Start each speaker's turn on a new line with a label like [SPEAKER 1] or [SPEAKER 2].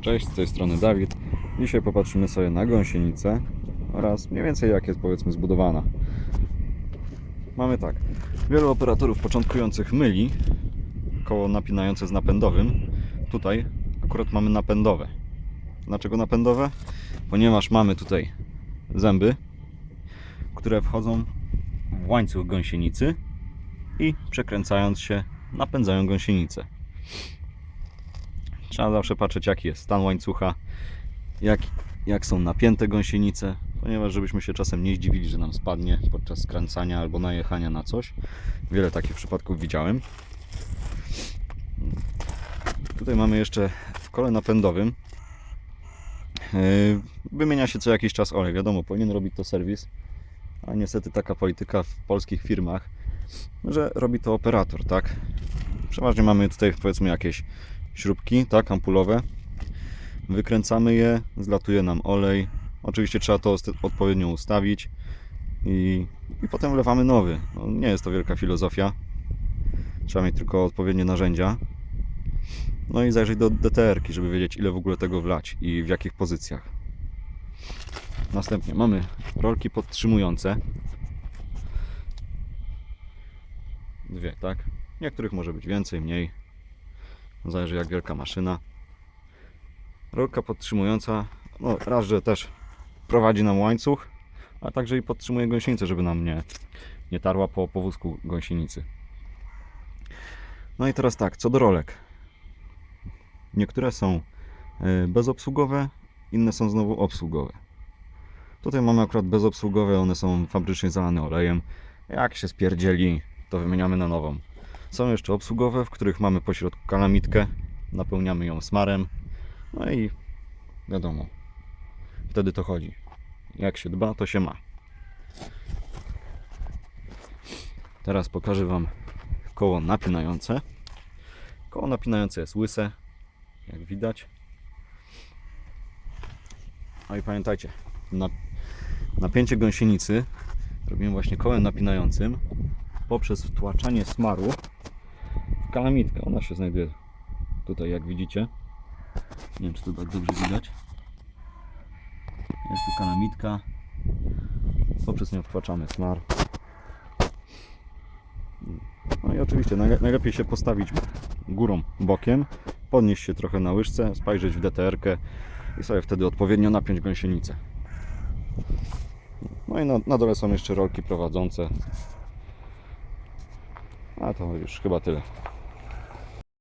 [SPEAKER 1] Cześć, z tej strony Dawid. Dzisiaj popatrzymy sobie na gąsienicę oraz mniej więcej jak jest powiedzmy zbudowana. Mamy tak, wielu operatorów początkujących myli koło napinające z napędowym. Tutaj akurat mamy napędowe. Dlaczego napędowe? Ponieważ mamy tutaj zęby, które wchodzą w łańcuch gąsienicy i przekręcając się napędzają gąsienicę. Trzeba zawsze patrzeć jaki jest stan łańcucha, jak, jak są napięte gąsienice, ponieważ żebyśmy się czasem nie zdziwili, że nam spadnie podczas skręcania albo najechania na coś. Wiele takich przypadków widziałem. Tutaj mamy jeszcze w kole napędowym yy, wymienia się co jakiś czas olej. Wiadomo, powinien robić to serwis, a niestety taka polityka w polskich firmach, że robi to operator, tak? Przeważnie mamy tutaj powiedzmy jakieś śrubki, tak, ampulowe. Wykręcamy je, zlatuje nam olej. Oczywiście trzeba to odpowiednio ustawić i, i potem wlewamy nowy. No, nie jest to wielka filozofia. Trzeba mieć tylko odpowiednie narzędzia. No i zajrzeć do DTR-ki, żeby wiedzieć ile w ogóle tego wlać i w jakich pozycjach. Następnie mamy rolki podtrzymujące. Dwie, tak? Niektórych może być więcej, mniej. Zależy jak wielka maszyna. Rolka podtrzymująca, no raz, że też prowadzi nam łańcuch, a także i podtrzymuje gąsienicę, żeby nam nie, nie tarła po powózku gąsienicy. No i teraz tak, co do rolek. Niektóre są e, bezobsługowe, inne są znowu obsługowe. Tutaj mamy akurat bezobsługowe, one są fabrycznie zalane olejem. Jak się spierdzieli, to wymieniamy na nową. Są jeszcze obsługowe, w których mamy po środku kalamitkę, napełniamy ją smarem, no i wiadomo, wtedy to chodzi. Jak się dba, to się ma. Teraz pokażę Wam koło napinające. Koło napinające jest łyse, jak widać. No i pamiętajcie, na, napięcie gąsienicy robimy właśnie kołem napinającym poprzez wtłaczanie smaru w kalamitkę. Ona się znajduje tutaj, jak widzicie. Nie wiem, czy to tak dobrze widać. Jest tu kalamitka. Poprzez nią wtłaczamy smar. No i oczywiście najle- najlepiej się postawić górą, bokiem, podnieść się trochę na łyżce, spojrzeć w DTR-kę i sobie wtedy odpowiednio napiąć gąsienicę. No i na, na dole są jeszcze rolki prowadzące. A to już chyba tyle.